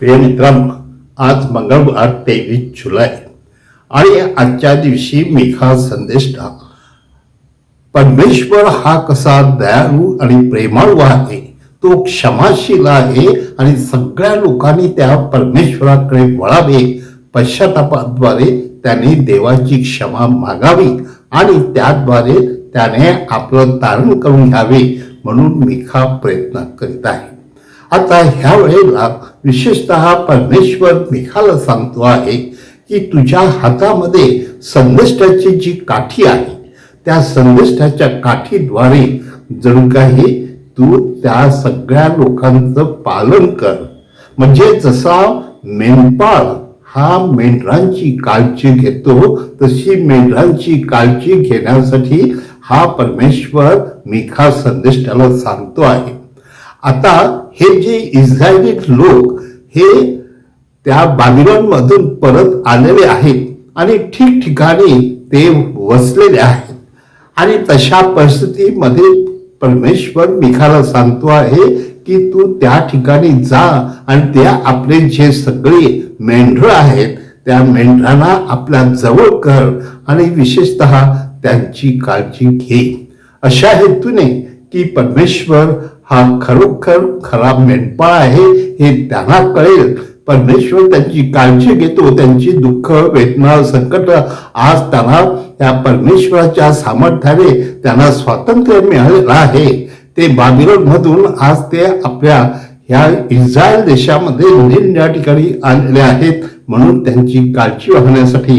प्रिय मित्रांनो आज मंगळवार तेवीस जुलै. आणि आजच्या दिवशी मेघा संदेष्टा परमेश्वर हा कसा दयाळू आणि प्रेमाळू आहे तो क्षमाशील आहे आणि सगळ्या लोकांनी त्या परमेश्वराकडे वळावे पश्चातापाद्वारे त्याने देवाची क्षमा मागावी आणि त्याद्वारे त्याने आपलं तारण करून घ्यावे म्हणून मिखा प्रयत्न करीत आहे. आता ह्या वेळेला विशेषतः परमेश्वर मिखाला सांगतो आहे की तुझ्या हातामध्ये संदिष्टाची जी काठी आहे त्या संदिष्टाच्या काठीद्वारे जणू काही तू त्या सगळ्या लोकांचं पालन कर. म्हणजे जसा मेंढपाळ हा मेंढरांची काळजी घेतो तशी मेंढरांची काळजी घेण्यासाठी हा परमेश्वर मिखा संदिष्टाला सांगतो आहे. आता हे जे इस्रायली लोक हे त्या बाबिलॉनमधून परत आलेले आहेत आणि ठिकठिकाणी ते वसलेले आहेत. आणि तशा परिस्थितीमध्ये परमेश्वर मिखाला सांगतो आहे की तू त्या ठिकाणी जा आणि त्या आपले जे सगळे मेंढर आहेत त्या मेंढरांना आपल्या जवळ कर आणि विशेषतः त्यांची काळजी घे. अशा हेतूने की परमेश्वर हा खरोखर खरा मेंढपाळ आहे हे त्यांना कळेल. परमेश्वर त्यांची काळजी घेतो त्यांची दुःख वेदना संकट आज त्यांना त्या परमेश्वराच्या सामर्थ्याने त्यांना स्वातंत्र्य मिळालेलं आहे. ते बाबिलोन मधून आज ते आपल्या ह्या इस्रायल देशामध्ये नवीन या ठिकाणी आलेले आहेत म्हणून त्यांची काळजी वाहण्यासाठी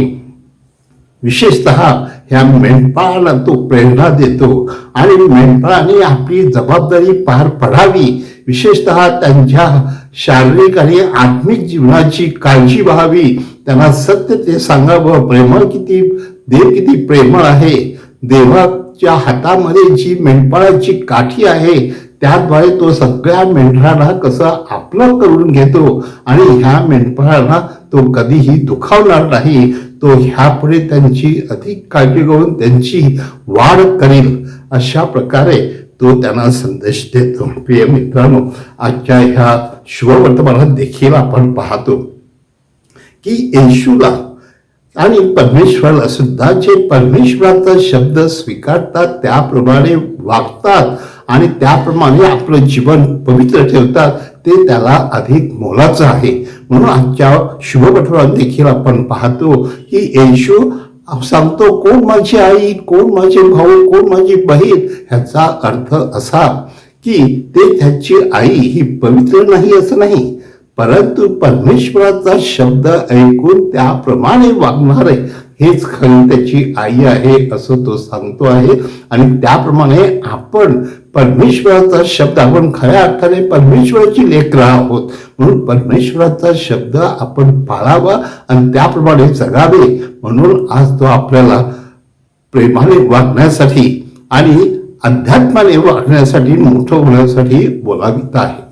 विशेषतः ह्या मेंढपाळाला तो प्रेरणा देतो. आणि मेंढपाळाने आपली जबाबदारी पार पडावी. विशेषतः त्यांच्या शारीरिक आणि आत्मिक जीवनाची काळजी व्हावी. त्यांना सत्य ते सांगावं. प्रेमळ किती देव किती प्रेमळ आहे. देवाच्या हातामध्ये जी मेंढपाळाची काठी आहे त्याद्वारे तो सगळ्या मेंढराला कसं आपलं करून घेतो. आणि ह्या मेंढपाळाला तो कधीही दुखावणार नाही. तो ह्यापुढे त्यांची अधिक काळजी घेऊन त्यांची वाढ करेल अशा प्रकारे तो त्यांना संदेश देतो. प्रिय मित्रांनो आजच्या ह्या शुभवर्तमानात देखील आपण पाहतो की येशूला आणि परमेश्वराला सुद्धा जे परमेश्वराचा शब्द स्वीकारतात त्याप्रमाणे वागतात आणि त्याप्रमाणे आपलं जीवन पवित्र ठेवतात ते त्याला अधिक मोलाचं आहे. म्हणून आजच्या शुभपठणात देखील आपण पाहतो की येशू सांगतो कोण माझी आई? कोण माझे भाऊ? कोण माझी बहीण? ह्याचा अर्थ असा की ते त्याची आई ही पवित्र नाही असं नाही. परंतु परमेश्वराचा शब्द ऐकून त्याप्रमाणे वागणारे हेच खरी त्याची आई आहे असं तो सांगतो आहे. आणि त्याप्रमाणे आपण परमेश्वराचा शब्द आपण खऱ्या अर्थाने परमेश्वराची लेकरं आहोत. म्हणून परमेश्वराचा शब्द आपण पाळावा आणि त्याप्रमाणे जगावे. म्हणून आज तो आपल्याला प्रेमाने वागण्यासाठी आणि अध्यात्माने वागण्यासाठी मोठं होण्यासाठी बोलावित आहे.